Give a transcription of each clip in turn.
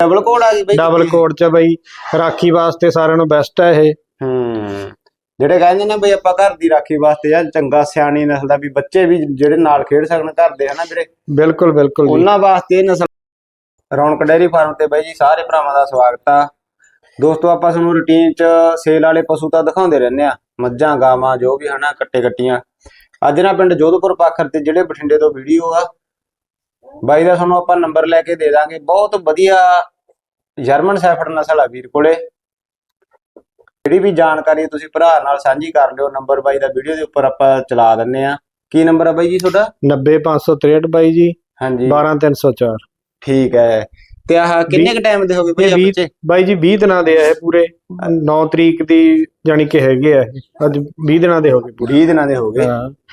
Double coat ਆ ਗਈ ਬਈ। ਡਬਲ ਕੋਡ ਚ ਬਈ ਰਾਖੀ ਵਾਸਤੇ ਸਾਰਿਆਂ ਨੂੰ ਬੈਸਟ ਹੈ ਇਹ। ਹੂੰ। ਜਿਹੜੇ ਕਹਿੰਦੇ ਨੇ ਬਈ ਆਪਾਂ ਘਰ ਦੀ ਰਾਖੀ ਵਾਸਤੇ ਜਾਂ ਚੰਗਾ ਸਿਆਣੀ ਨਸਲ ਦਾ ਵੀ ਬੱਚੇ ਵੀ ਜਿਹੜੇ ਨਾਲ ਖੇਡ ਸਕਣ ਘਰ ਦੇ ਹਨਾ ਵੀਰੇ? ਬਿਲਕੁਲ ਬਿਲਕੁਲ ਉਹਨਾਂ ਵਾਸਤੇ ਨਸਲ ਰੌਣਕ ਡੇਅਰੀ ਫਾਰਮ ਤੇ ਬਾਈ ਜੀ ਸਾਰੇ ਭਰਾਵਾਂ ਦਾ ਸਵਾਗਤ ਆ। ਦੋਸਤੋ ਆਪਾਂ ਤੁਹਾਨੂੰ ਰੁਟੀਨ ਚ ਸੇਲ ਵਾਲੇ ਪਸ਼ੂ ਤਾਂ ਦਿਖਾਉਂਦੇ ਰਹਿੰਦੇ ਆ। ਮੱਝਾਂ ਗਾਵਾਂ ਜੋ ਵੀ ਹਨਾ ਕੱਟੇ ਕੱਟੀਆਂ ਅੱਜ ਨਾ ਪਿੰਡ ਜੋਧਪੁਰ ਪਾਖਰ ਤੇ ਜਿਹੜੇ ਬਠਿੰਡੇ ਤੋਂ ਵੀਡੀਓ ਆ ਬਾਈ ਦਾ ਤੁਹਾਨੂੰ ਆਪਾਂ ਨੰਬਰ ਲੈ ਕੇ ਦੇ ਦਾਂਗੇ। ਬਹੁਤ ਵਧੀਆ ਜਰਮਨ ਸੈਫਰਡ ਨਸਲ ਆ ਵੀਰ ਕੋਲੇ। ਜਿਹੜੀ ਵੀ ਜਾਣਕਾਰੀ ਤੁਸੀਂ ਭਰਾ ਨਾਲ ਸਾਂਝੀ ਕਰ ਲਿਓ ਨੰਬਰ ਬਾਈ ਦਾ ਵੀਡੀਓ ਦੇ ਉੱਪਰ ਆਪਾਂ ਚਲਾ ਦਿੰਨੇ ਆ ਕੀ ਨੰਬਰ ਆ ਬਾਈ ਜੀ ਤੁਹਾਡਾ? 90563 ਬਾਈ ਜੀ। ਹਾਂਜੀ। 12304 ਠੀਕ ਹੈ। ਤੇ ਆਹ ਕਿੰਨੇ ਕ ਟਾਈਮ ਦੇ ਹੋ ਗਏ ਇਹ ਭਈ ਵੀਹ- ਬੱਚੇ? ਬਾਈ ਜੀ 20 ਦਿਨਾਂ ਦੇ ਆ ਇਹ ਪੂਰੇ। 9 ਤਰੀਕ ਦੀ ਜਾਨੀ ਕਿ ਹੈਗੇ ਆ। ਅੱਜ 20 ਦਿਨਾਂ ਦੇ ਹੋ ਗਏ ਪੂਰੇ। 20 ਦਿਨਾਂ ਦੇ ਹੋ ਗਏ।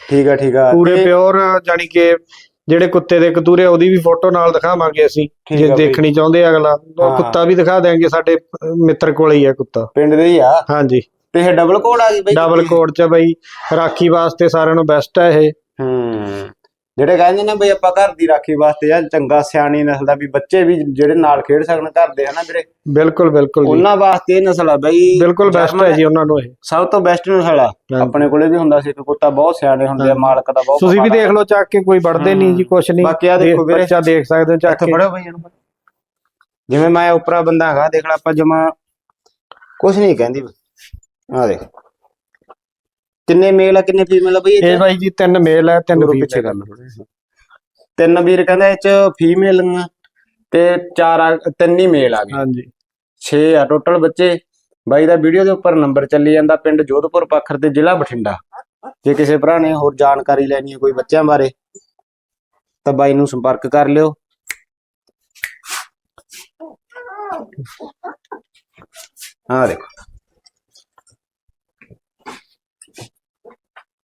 ਠੀਕ ਆ ਠੀਕ ਆ। ਪੂਰੇ ਪਿਓਰ ਜਾਨੀ ਕਿ ਜਿਹੜੇ ਕੁੱਤੇ ਦੇ ਕਤੂਰੇ ਉਹਦੀ ਵੀ ਫੋਟੋ ਨਾਲ ਦਿਖਾਵਾਂਗੇ ਅਸੀਂ ਠੀਕ ਜੇ ਆ ਬਈ। ਦੇਖਣੀ ਚਾਹੁੰਦੇ ਆ ਅਗਲਾ। ਉਹ ਹਾਂ। ਕੁੱਤਾ ਵੀ ਦਿਖਾ ਦੇਾਂਗੇ ਸਾਡੇ ਮਿੱਤਰ ਕੋਲ ਹੀ ਆ ਕੁੱਤਾ। ਪਿੰਡ ਦੇ ਹੀ ਆ? ਹਾਂਜੀ। ਤੇ ਇਹ ਡਬਲ ਕੋਡ ਆ ਗਈ ਬਈ? ਡਬਲ ਕੋਡ ਚ ਬਈ ਰਾਖੀ ਵਾਸਤੇ ਸਾਰਿਆਂ ਨੂੰ ਬੈਸਟ ਹੈ ਇਹ। ਹੂੰ। ਜਿਹੜੇ ਕਹਿੰਦੇ ਨੇ ਬਈ ਆਪਾਂ ਘਰ ਦੀ ਰਾਖੀ ਵਾਸਤੇ ਜਾਂ ਚੰਗਾ ਸਿਆਣੀ ਨਸਲ ਦਾ ਵੀ ਬੱਚੇ ਵੀ ਜਿਹੜੇ ਨਾਲ ਖੇਡ ਸਕਣ ਘਰ ਦੇ ਹਨਾ ਵੀਰੇ? ਬਿਲਕੁਲ ਬਿਲਕੁਲ ਜੀ। ਉਹਨਾਂ ਵਾਸਤੇ ਇਹ ਨਸਲ ਆ ਬਈ ਬਿਲਕੁਲ ਬੈਸਟ ਹੈ ਜੀ ਉਹਨਾਂ ਨੂੰ ਇਹ। ਸਭ ਤੋਂ ਬੈਸਟ ਨਸਲ ਆ। ਆਪਣੇ ਕੋਲੇ ਵੀ ਹੁੰਦਾ ਸੀ ਇੱਕ ਕੁੱਤਾ ਬਹੁਤ ਸਿਆਣੇ ਹੁੰਦੇ ਆ। ਮਾਲਕ ਦਾ ਬਹੁਤ ਤੁਸੀਂ ਵੀ। ਦੇਖ ਲਓ ਚੱਕ ਕੇ ਕੋਈ ਵੜਦੇ ਨਹੀਂ ਜੀ ਕੁਛ ਨਹੀਂ। ਬਾਕੀ ਆਹ ਦੇਖੋ ਵੀਰੇ। ਬੱਚਾ ਦੇਖ ਸਕਦੇ ਹੋ ਚੱਕ ਕੇ। ਫੜੋ ਬਈ ਇਹਨੂੰ। ਜਿਵੇਂ ਮੈਂ ਉਪਰਾ ਬੰਦਾ ਹੈਗਾ ਦੇਖ ਲੈ ਆਪਾਂ ਜਮਾ ਕੁਝ ਨਹੀਂ ਕਹਿੰਦੀ। ਆ ਦੇਖ। ਕਿੰਨੇ ਮੇਲ ਆ ਕਿੰਨੇ ਫੀਮੇਲ ਆ ਬਈ ਇਹ 'ਚ? ਬਾਈ ਜੀ ਤਿੰਨ ਮੇਲ ਹੈ ਤਿੰਨ ਫੀਮੇਲ ਪਿੱਛੇ ਕਰ ਲਓ। ਤਿੰਨ ਵੀਰ ਕਹਿੰਦਾ ਇਹ ਚ ਫੀਮੇਲ ਤੇ ਚਾਰ ਆ- ਤਿੰਨ ਹੀ ਮੇਲ ਆ ਗਏ। ਹਾਂਜੀ। 6 ਆ ਟੋਟਲ ਬੱਚੇ। ਬਾਈ ਦਾ ਵੀਡੀਓ ਦੇ ਉੱਪਰ ਨੰਬਰ ਚੱਲੀ ਜਾਂਦਾ ਪਿੰਡ ਜੋਧਪੁਰ ਪੱਖਰ ਤੇ ਜ਼ਿਲ੍ਹਾ ਬਠਿੰਡਾ। ਜੇ ਕਿਸੇ ਭਰਾ ਨੇ ਹੋਰ ਜਾਣਕਾਰੀ ਲੈਣੀ ਹੈ ਕੋਈ ਬੱਚਿਆਂ ਬਾਰੇ ਤਾਂ ਬਾਈ ਨੂੰ ਸੰਪਰਕ ਕਰ ਲਿਓ। ਹਾਂ ਦੇਖੋ।